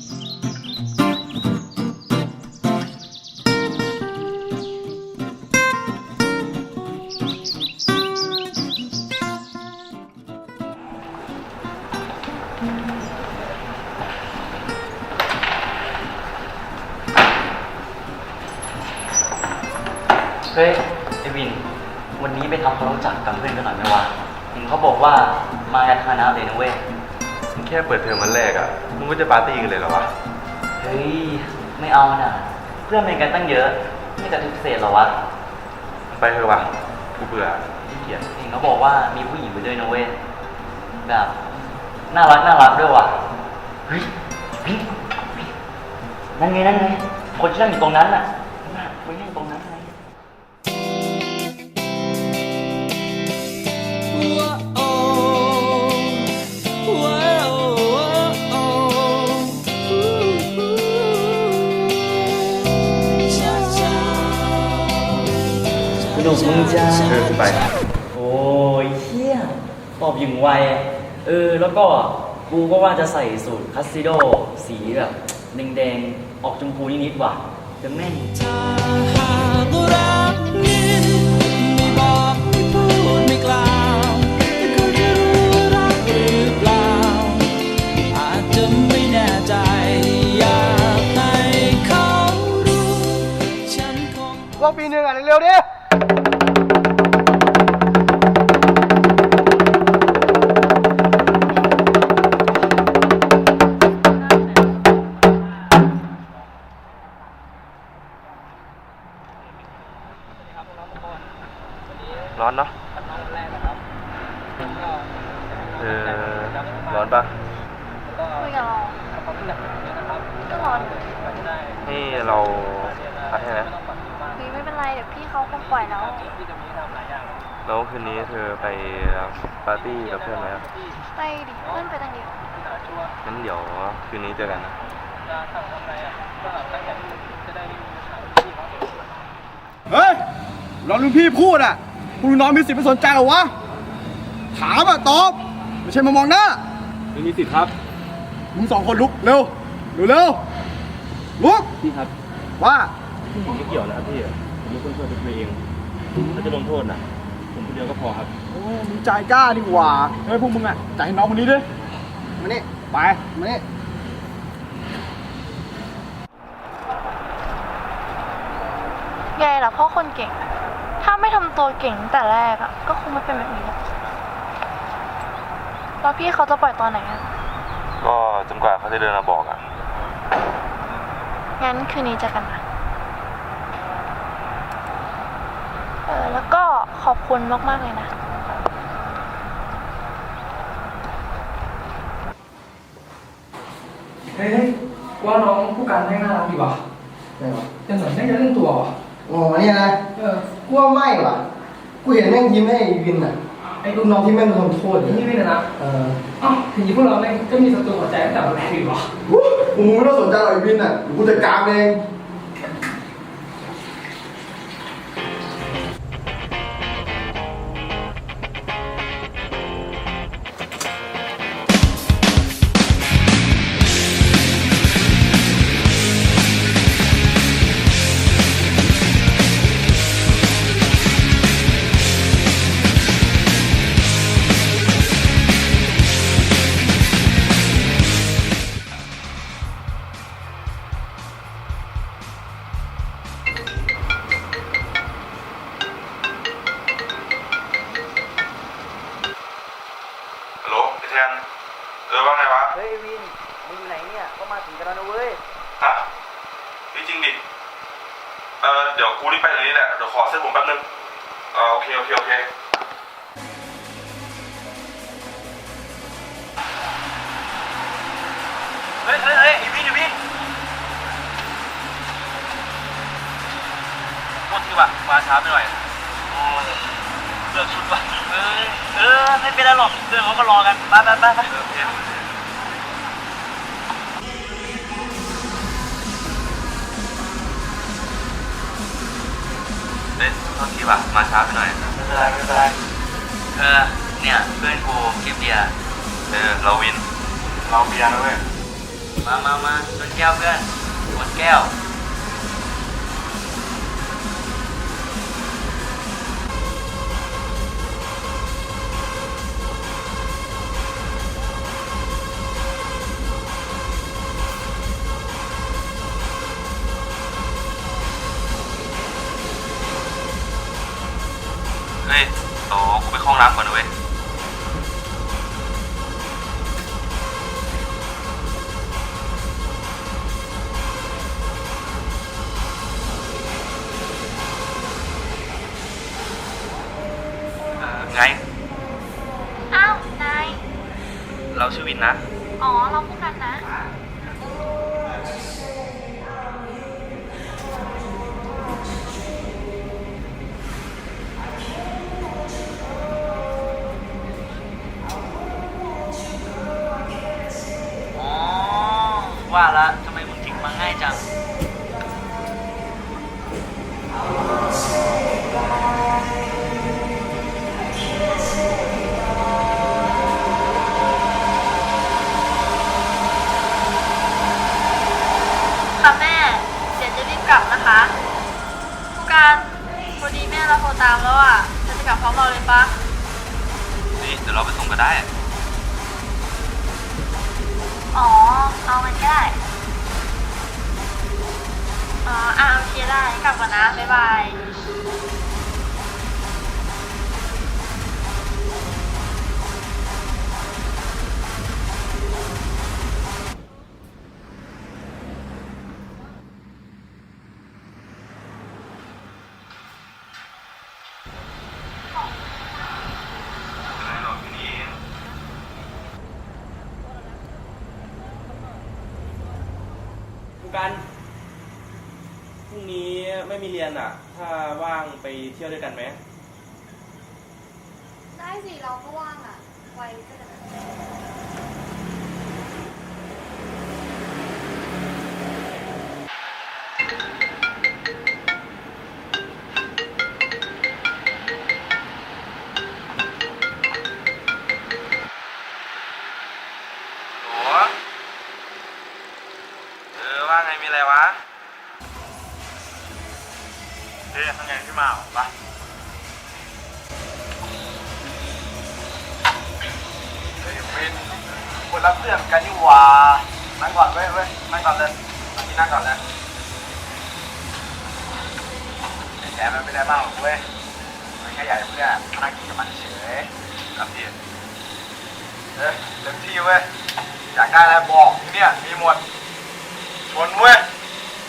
เฮ้ยไอวิน วันนี้ไปทำความรู้จักกับเพื่อนกันหน่อยไหมวะเห็นเขาบอกว่ามากันคณะเลยนะเว้ย แค่เปิดเทอมวันแรกอะมึงก็จะปาร์ตี้กันเลยเหรอวะ เฮ้ย ไม่เอาน่ะ เพื่อนเป็นกันตั้งเยอะ ไม่จะทุกเศษเหรอวะ ไปเถอะวะกูเบื่อขี้เกียจเห็นเขาบอกว่ามีผู้หญิงไปด้วยนะเว้ย แบบ น่ารักน่ารักด้วยว่ะ เฮ้ยพี่พี่นั่นไงนั่นไงคนที่นั่งอยู่ตรงนั้นน่ะ นุกมึงจ้าเออไป โอ้ยเฮียตอบอย่างไวเออ แล้วก็กูก็ว่าจะใส่สูตรคัสซิโด สีแบบแดงๆออกชมพูนิดๆว่ะจะแม่งถ้าหากรักนี้ไม่บอกไม่พูดไม่กล่าวแต่เขาจะรู้ว่ารักหรือเปล่าอาจจะไม่แน่ใจอยากให้เขารู้ฉันคงรอบปีหนึ่งอะเร็วๆดิ ร้อนเนาะเออร้อนปะคุยกับเราก็ร้อน นี่เราพักให้นะคุย ไม่เป็นไรเดี๋ยวพี่เขาคงปล่อยแล้ว แล้วคืนนี้เธอไปปาร์ตี้กับเพื่อนไหมอะไปดิเพื่อนไปตั้งเดียวงั้นเดี๋ยวคืนนี้เจอกันนะ เฮ้ยรอลุงพี่พูดอะคุณน้องมีสิทธิ์ไปสนใจเหรอวะ ถามอะตอบ ไม่ใช่มามองหน้าไม่มีสิทธิ์ครับ มึงสองคนลุกเร็วเร็วเร็วลุกพี่ครับ ว่า ผมไม่เกี่ยวนะครับพี่ ผมเป็นคนช่วยตัวเองถ้าจะลงโทษนะผมคนเดียวก็พอครับโอ้มึงใจกล้าดีกว่าเฮ้ยพวกมึงอะจ่ายให้น้องคนนี้ดิมานี่ไปมานี่ไงล่ะพ่อคนเก่ง ถ้าไม่ทำตัวเก่งตั้งแต่แรกอะก็คงไม่เป็นแบบนี้หรอกแล้วพี่เขาจะปล่อยตอนไหนอะก็จนกว่าเขาจะเดินมาบอกอะงั้นคืนนี้เจอกันนะเออ แล้วก็ขอบ คุณมาก ๆ เลยนะเฮ้ยว่าน้องผู้การให้น่ารักดีว่ะไม่หรอแต่เหมือนไม่จะเล่นตัวว่ะโอ้เนี่ยนะเออกูว่าไม่ว่ะกูเห็นแม่งยิ้มให้ไอ้วินอะไอ้ลูกน้องที่แม่งทำโทษที่เนี่ยนี่ไม่นะนะเออเอ้าถึงนี้พวกเราเนี่ยก็มีศัตรูหัวใจตั้งแต่วันแรกดีว่ะกูไม่ต้องสนใจหรอกไอ้วินอะเดี๋ยวกูจัดการเอง โอเค โอเค เฮ้ยเฮ้ยเฮ้ยไอวินไอวินโทษทีว่ะมาช้าไปหน่อยโอ้ยเลือกชุดว่ะเออ เออ ไม่เป็นไรหรอกเพื่อนเขาก็รอกันไปไปไปไปเฮ้ยโทษทีว่ะมาช้าไปหน่อย ไม่เป็นไรไม่เป็นไรเออเนี่ยเพื่อนกูเก็บเบียร์เออเราวิน เราเบียร์นะเว้ย มามามาชนแก้วเพื่อนชนแก้ว ว่าละทำไมมึงทิ้งมาง่ายจัง ค่ะแม่ เดี๋ยวจะรีบกลับนะคะ ผู้การพอดีแม่เราโทรตามแล้วอะจะจะกลับพร้อมเราเลยปะ นี่เดี๋ยวเราไปส่งก็ได้อ๋ อ๋อ เอามันก็ได้ อ๋ออะโอเคได้ กลับก่อนนะ บ๊ายบาย กันพรุ่งนี้ไม่มีเรียนอะ ถ้าว่างไปเที่ยวด้วยกันไหม ได้สิเราก็ว่างอะ ไว้ก็ได้ เฮ้ยทำไงพี่มาปะเฮ้ยวินคนรักเพื่อนกันนี่หว่านั่งก่อนเว้ยเว้ยนั่งก่อนเลยมาที่นั่งก่อนเลยไอ้แกมันไม่ได้มากหรอกเว้ยมันแค่ให้เพื่อนนั่งกินกับมันเฉยรับพี่เอ้ยเต็มที่เว้ยอยากได้อะไรบอกที่เนี่ยมีหมดชวนเว้ย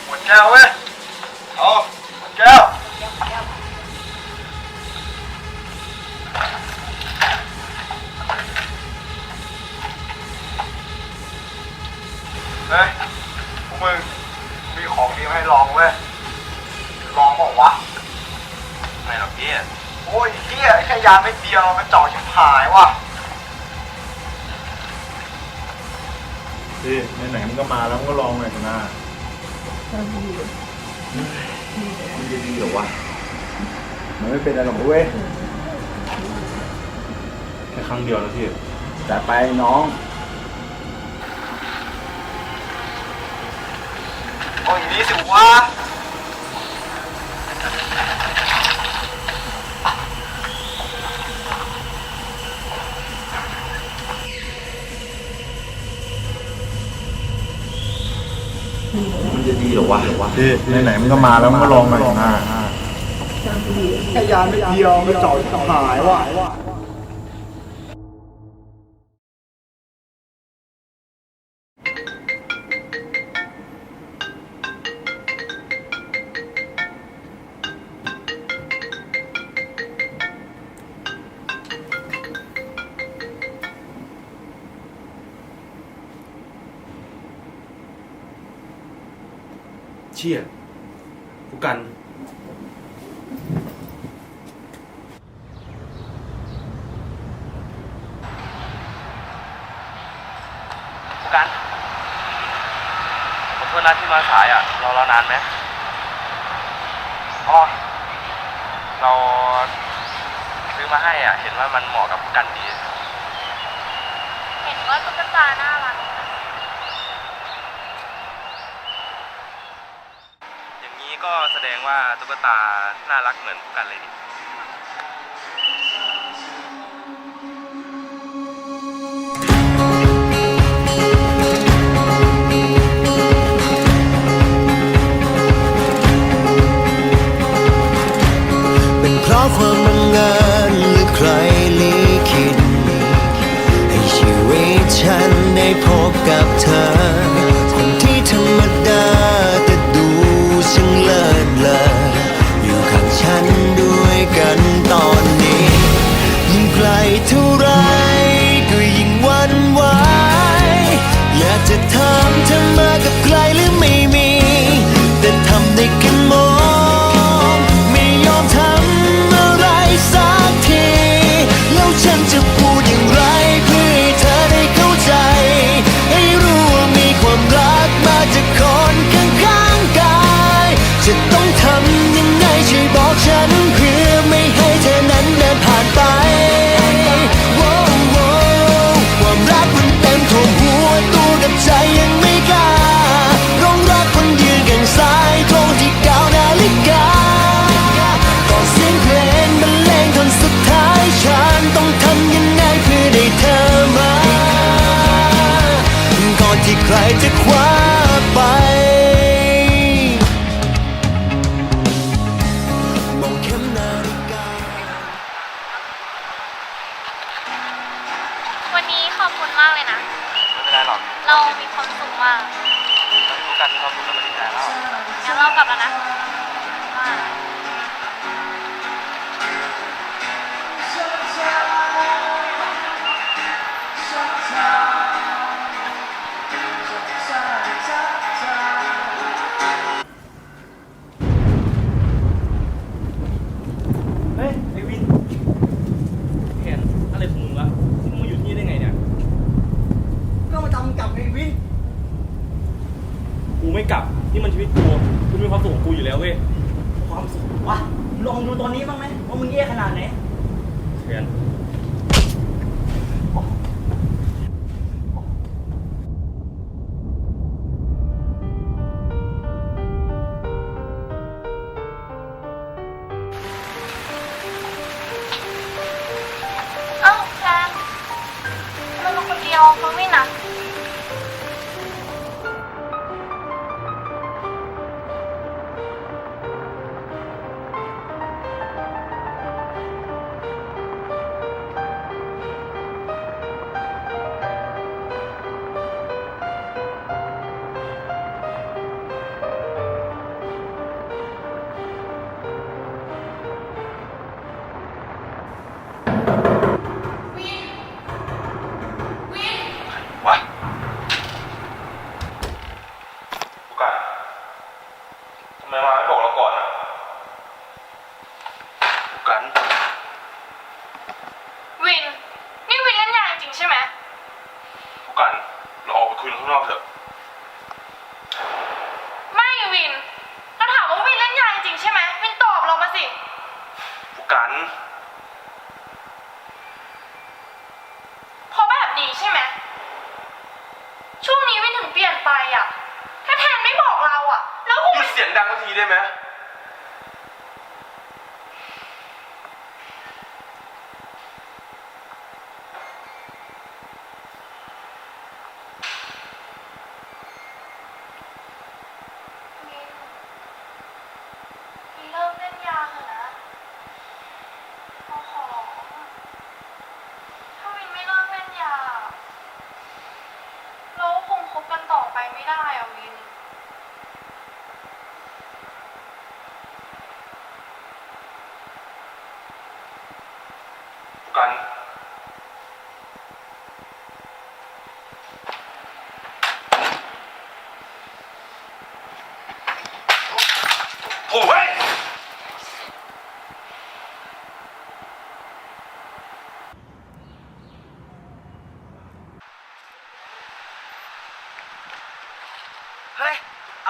หมดแก้วเว้ยเอา แก้วเฮ้ยพวกมึงมีของดีมาให้ลองเว้ยลองบอกวะไม่หรอกพี่โอ้ยเฮียแค่ยาไม่เดียวมันเจ่อชิบหายว่ะพี่ไหนๆมันก็มาแล้วมันก็ลองหน่อยเถอะนะมั นจะดีเหรอวะ มันไม่เป็นอะไรหรอกเว้ยแค่ครั้งเดียวนะพี่ แต่ไปน้องโอ้ยนี่สิวะ มันจะดีเหรอวะพี่ไหนๆมันก็มาแล้วมันก็ลองหน่อยเถอะนะ แค่ยาไม่เดียวมันเจ่อชิบหายว่ะ เชี่ยผู้กัน ผู้กันขอโทษนะที่มาสายอะ เรารอนานไหมอ๋อเราซื้อมาให้อะ เห็นว่ามันเหมาะกับผู้กันดี เห็นว่าตุ๊กตาน่า ก็แสดงว่าตุ๊กตาน่ารักเหมือนกันเลยเป็นเพราะความบังเอิญหรือใครลิขิตให้ชีวิตฉันได้พบกับเธอ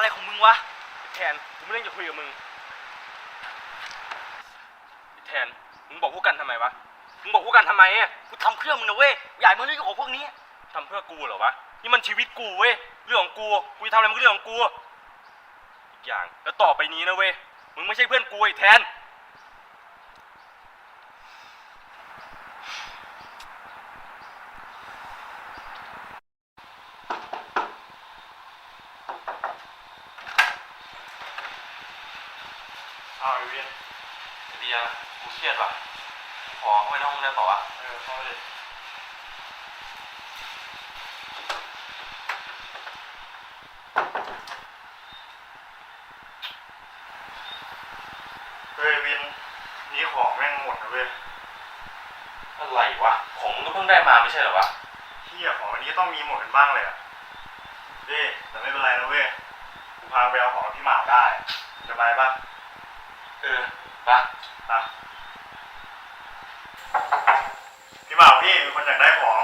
อะไรของมึงวะแทนกูไม่เล่นจะคุยกับมึงแทนมึงบอกพวกกันทำไมวะมึงบอกพวกกันทำไมอะกูทำเพื่อมึงนะเว้ยอย่าให้มึเรื่องของพวกนี้ทำเพื่อกูเหรอวะนี่มันชีวิตกูเว้ยเรื่องของกูกูจะทำอะไรมันก็เรื่องของกูอีกอย่างแล้วต่อไปนี้นะเว้ยมึงไม่ใช่เพื่อนกูไอ้แทน ดนะเว้ยอะไรวะ ของมึงก็เพิ่งได้มาไม่ใช่เหรอวะเที่ยของวันนี้ต้องมีหมดกันบ้างเลยอะเด้แต่ไม่เป็นไรนะเว้ยกูพาไปเอาของที่หมาได้สบายปะเออไปะอะพี่หมาพี่มีคนอยากได้ของ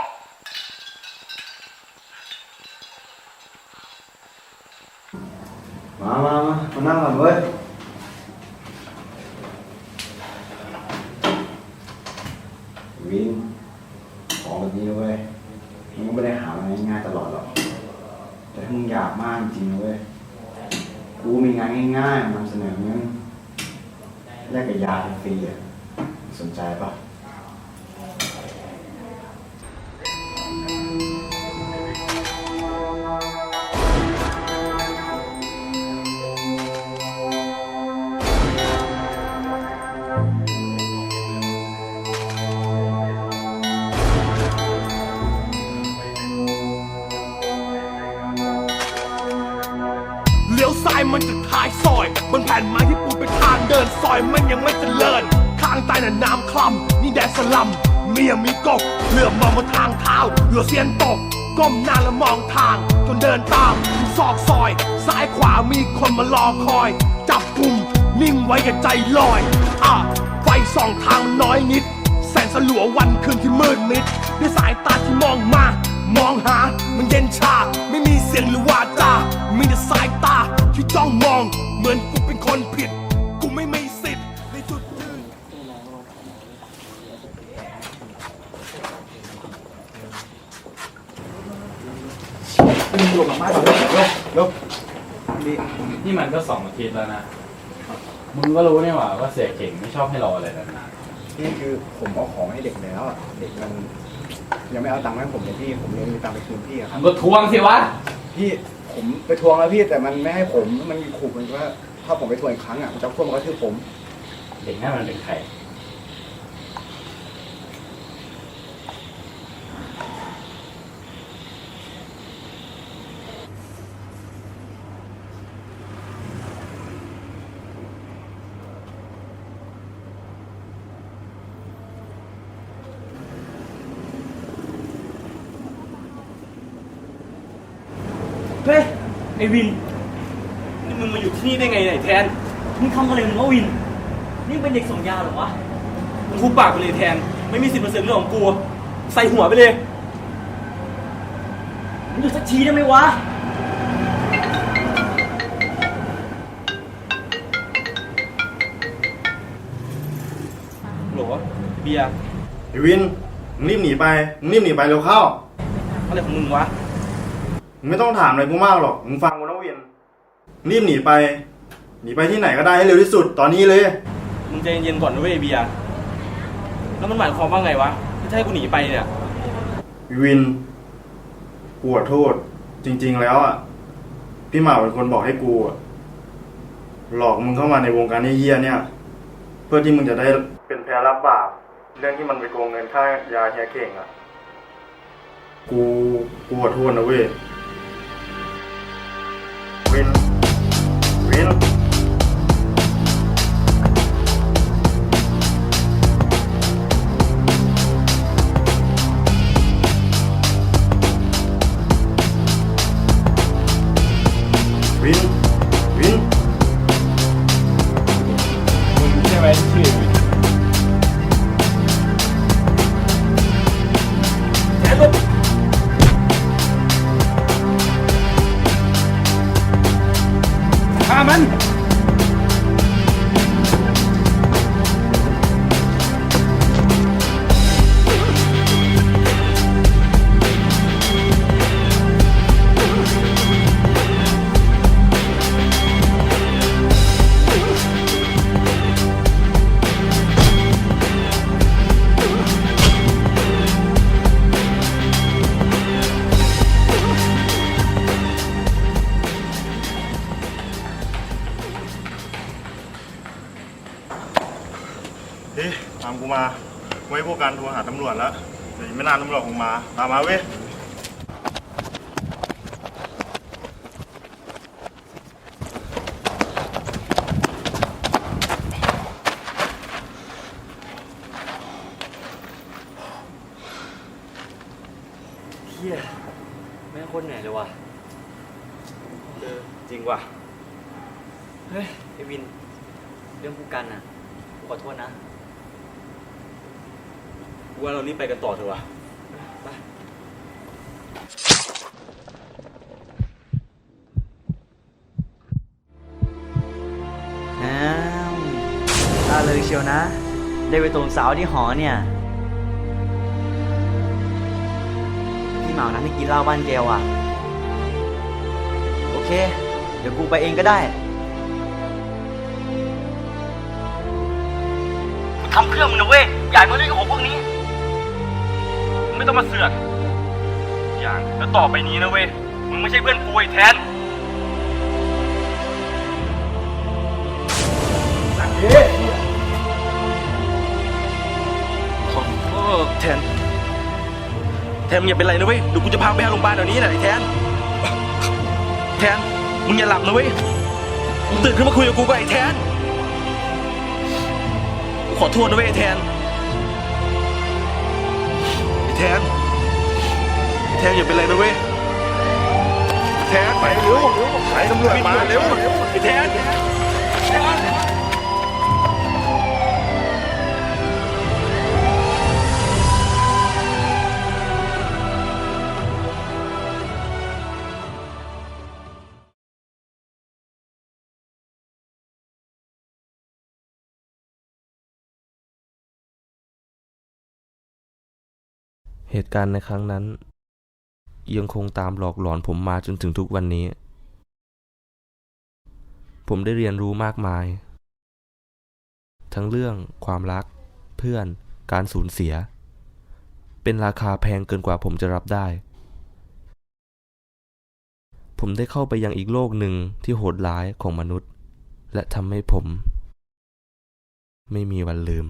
มามามามานั่งก่อนเว้ย อยมันยังไม่เจริญ ข้างใต้น่ะน้ำคลำนี่แดนสลัมเมียมีกบเลือบมองบนทางเท้าเหลือเสียนตก ก้มหน้าแล้วมองทาง จนเดินตามซอกซอย ซ้ายขวามีคนมารอคอย จับกลุ่มนิ่งไว้อย่าใจลอย อะไฟส่องทางมันน้อยนิด แสงสลัววันคืนที่มืดมิดด้วยสายตาที่มองมามองหา มันเย็นชา ไม่มีเสียงหรือวาจา มีแต่สายตาที่จ้องมอง เหมือนกูเป็นคนผิด นี่มันก็สองอาทิตย์แล้วนะ มึงก็รู้นี่หว่าว่าเสียเก่งไม่ชอบให้รออะไรนานนี่คือผมเอาของให้เด็กแล้วอะเด็กมันยังไม่เอาตังค์ให้ผมเลยพี่ ผมเลยมีตังค์ไปคืนพี่อะๆครัมึบก็ทวงสิวะ พี่ผมไปทวงแล้วพี่แต่มันไม่ให้ผม มันมีขู่มันว่า ถ้าผมไปทวงอีกครั้งอะมันจะพ่วงมันก็คือผม เด็กนั่นมันเป็นใคร เฮ้ย ไอวิน นี่มึงมาอยู่ที่นี่ได้ไงเนี่ยไอ้แทน มึงทำอะไรมึงวะวิน นี่เป็นเด็กส่งยาเหรอวะ มึงคุกปากไปเลยแทน ไม่มีสิทธิ์มาเสือกเรื่องของกู ใส่หัวไปเลย มึงหยุดสักทีได้ไหมวะ โหลเบียร์ไอ้วิน มึงรีบหนีไป มึงรีบหนีไปเร็วเข้า อะไรของมึงวะมึ งไม่ต้องถามอะไรกูมากหรอก มึงฟังกูนะวินรีบหนีไป หนีไปที่ไหนก็ได้ให้เร็วที่สุด ตอนนี้เลย มึงใจเย็นๆก่อนนะเว้ยเบียร์แล้วมันหมายความว่าไงวะที่จะให้กูหนีไปเนี่ย วินกูขอโทษ จริง ๆ แล้วอะ พี่หมาเป็นคนบอกให้กูอะหลอกมึงเข้ามาในวงการเยี่ยๆเนี่ย เพื่อที่มึงจะได้เป็นแพรรับบาป เรื่องที่มันไปโกงเงินค่ายาเฮียเข่งอะ กู กูขอโทษนะเว้ย มาเว้ยเฮียแม่งโคตรเหนื่อยเลยว่ะเออจริงว่ะ เฮ้ยไอวิน เรื่องผู้กันอะกูขอโทษนะ กูว่าเรารีบไปกันต่อเถอะวะ ได้ไปตรงสาวที่หอเนี่ยพี่เหมานะให้กินเหล้าบ้านเกลอะ โอเค เดี๋ยวกูไปเองก็ได้ทำเครื่อมึงนะเว้ยใหญ่มาเล่นกับของพวกนี้ไม่ต้องมาเสือก อย่างแล้วต่อไปนี้นะเว้ยมึงไม่ใช่เพื่อนกูไอ้แทน ทน แทนมึงอย่าเป็นไรนะเว้ยเดี๋ยวกูจะพาไปหาโรงพยาบาลเดี๋ยวนี้แหละไอ้แทน แทน มึงอย่าหลับนะเว้ย มึงตื่นขึ้นมาคุยกับกูก่อนไอ้แทน กูขอโทษนะเว้ยไอ้แทน ไอ้แทน แทนอย่าเป็นไรนะเว้ย แทนไปเร็วไปตำรวจมาเร็ว ไอ้แทน เหตุการณ์ในครั้งนั้น ยังคงตามหลอกหลอนผมมาจนถึงทุกวันนี้ ผมได้เรียนรู้มากมาย ทั้งเรื่องความรัก เพื่อนการสูญเสีย เป็นราคาแพงเกินกว่าผมจะรับได้ ผมได้เข้าไปยังอีกโลกหนึ่งที่โหดร้ายของมนุษย์ และทำให้ผม ไม่มีวันลืม